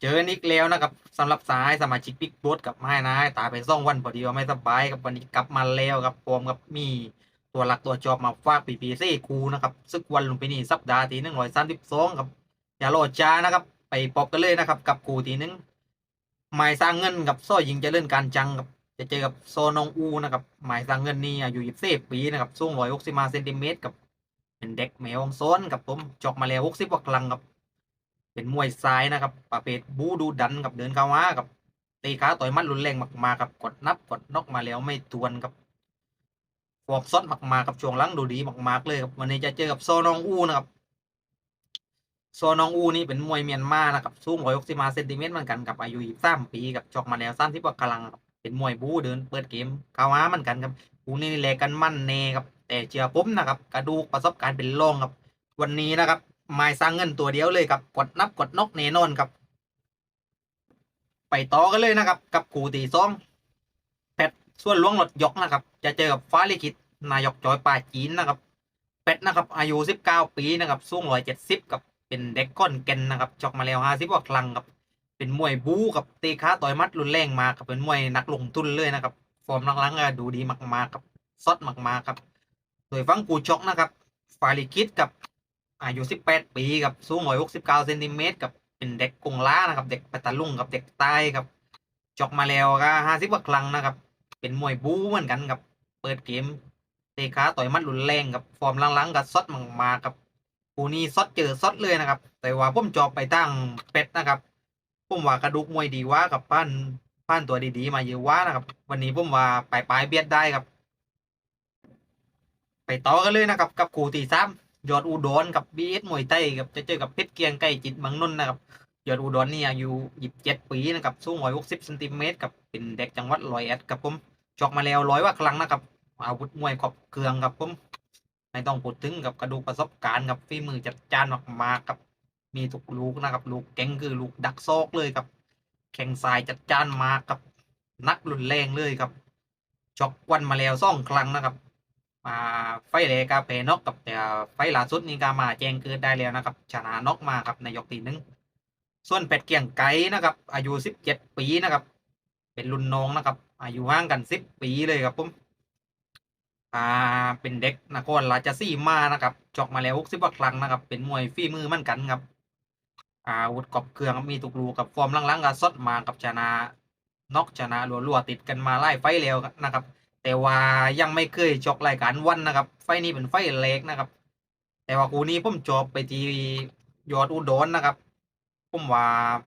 เจอนิกแล้วนะครับสำหรับสายสมาชิกบิ๊กบดกับไม้นายตายไปซ่องวันพอดีว่าไม่สบายครับวันนี้กลับมาแล้วครับพร้อมกับมีตัวหลักตัวจอบมาฝากปีพีซีคูนะครับซึกวันลุมพินีสัปดาห์ที่หนึ่งร้อยสามสิบสองครับอย่ารอช้านะครับ ไปปอบกันเลยนะครับ กับกูทีหนึ่งหมายสร้างเงินกับซ้อยยิงเจะเล่นการจังครับจะเจอกับโซนองอูนะครับหมายสร้างเงินนี่อายุยี่สิบปีนะครับสูงร้อยหกสิบมาเซนติเมตรกับเป็นเด็กแมวโซนกับผมจอกมาแล้วหกสิบกว่าครั้งครับ เป็นมวยซ้ายนะครับประเภทบูดูดันกับเดินเข้ามากับตีขาต่อยมัดรุนแรงมากๆกับกดนับกดนอกมาแล้วไม่ทวนครับฟอร์มซดมากๆกับช่วงหลังดูดีมากๆเลยครับวันนี้จะเจอกับโซนองอูนะครับโซนองอูนี่เป็นมวยเมียนมานะครับสูงร้อยหกสิบมาเซนติเมตรเหมือนกันกับอายุสามปีกับจอกมาแล้วสามสิบกว่าครั้งครับเป็นมวยบูเดินเปิดเกมเข้ามาเหมือนกันครับกูนี่แลกกันมั่นเนครับแต่เชื่อผมนะครับ กระดูกประสบการณ์เป็นรองครับวันนี้นะครับ ไม้สร้างเงินตัวเดียวเลยครับกดนับกดนกแน่นอนครับ ไปต่อกันเลยนะครับ กับกูตีซองเป็ดส่วนล้วงหลดยกนะครับ จะเจอกับฟ้าลิขิตนายกจอยป่าจีนนะครับเป็ดนะครับ อายุ19ปีนะครับสูง170กับเป็นเด็กก้อนแกนนะครับจอกมาแล้ว50กว่าครั้งครับเป็นมวยบู๊กับตีขาต่อยมัดรุนแรงมากครับเป็นมวยนักลงทุนเลยนะครับ ฟอร์มหลังๆก็ดูดีมากๆครับซดมากๆครับ โดยฟังกูช็อกนะครับฟาลิคิดกับ อายุ 18 ปีกับสูง169เซนติเมตรกับเป็นเด็กกงล้านะครับ เด็กปัตตาลุงกับเด็กใต้ครับจอกมาแล้วก็50กว่าครั้งนะครับ เป็นมวยบู๊เหมือนกันกับ เปิดเกมเตะขาต่อยมัดรุนแรงกับฟอร์มลังๆกับซดมากมากับกูนี้ซดเจอซดเลยนะครับ แต่ว่าผมจอบไปตั้งเป็ดนะครับผมว่ากระดูกมวยดีว่ากับพันพันตัวดีๆ มาเยอะว่านะครับ วันนี้ผมว่าปลายปลายเบียดได้ครับ ไปต่อกันเลยนะครับ กับกูตีซ้ำ ยอดอุดรกับบีเอสมวยไต้กับจะเจอกับเพชรเกียงไก่จิตบางนนท์นะครับยอดอุดรนี่อายุยี่สิบเจ็ดปีนะครับสูงร้อยหกสิบเซนติเมตรกับเป็นเด็กจังหวัดร้อยเอ็ดครับผมจอกมาแล้วร้อยว่าครั้งนะครับอาวุธมวยขอบเคืองครับผมไม่ต้องพูดถึงกับกระดูกประสบการณ์กับฝีมือจัดจ้านมากๆครับมีทุกลูกนะครับ ลูกเก่งคือลูกดักซอกเลยครับแข่งสายจัดจ้านมากครับนักรุนแรงเลยครับจอกวันมาแล้วสองครั้งนะครับ มาไฟเลกาเพนกกับแต่ไฟล่าสุดนี่ก็มาแจ้งเกิดได้แล้วนะครับ ชนะนกมาครับในยกที่หนึ่งส่วนเป็ดเกียงไก่นะครับ อายุสิบเจ็ดปีนะครับ เป็นรุ่นน้องนะครับ อายุห่างกันสิบปีเลยครับผมอ่าเป็นเด็กนครราชสีมานะครับจอกมาแล้วหกสิบกว่าครั้งนะครับ เป็นมวยฝีมือมือนกันครับอาวุธกอบเครื่องมีทุกรูกับฟอร์มลังๆก็สดมากับชนะนกชนะรัวๆติดกันมาไล่ไฟต์แล้วนะครับ แต่ว่ายังไม่เคยจกรายการวันนะครับ ไฟนี้เป็นไฟเล็กนะครับ แต่ว่ากูนี้ผมจบไปที่ยอดอุดรนะครับผมว่า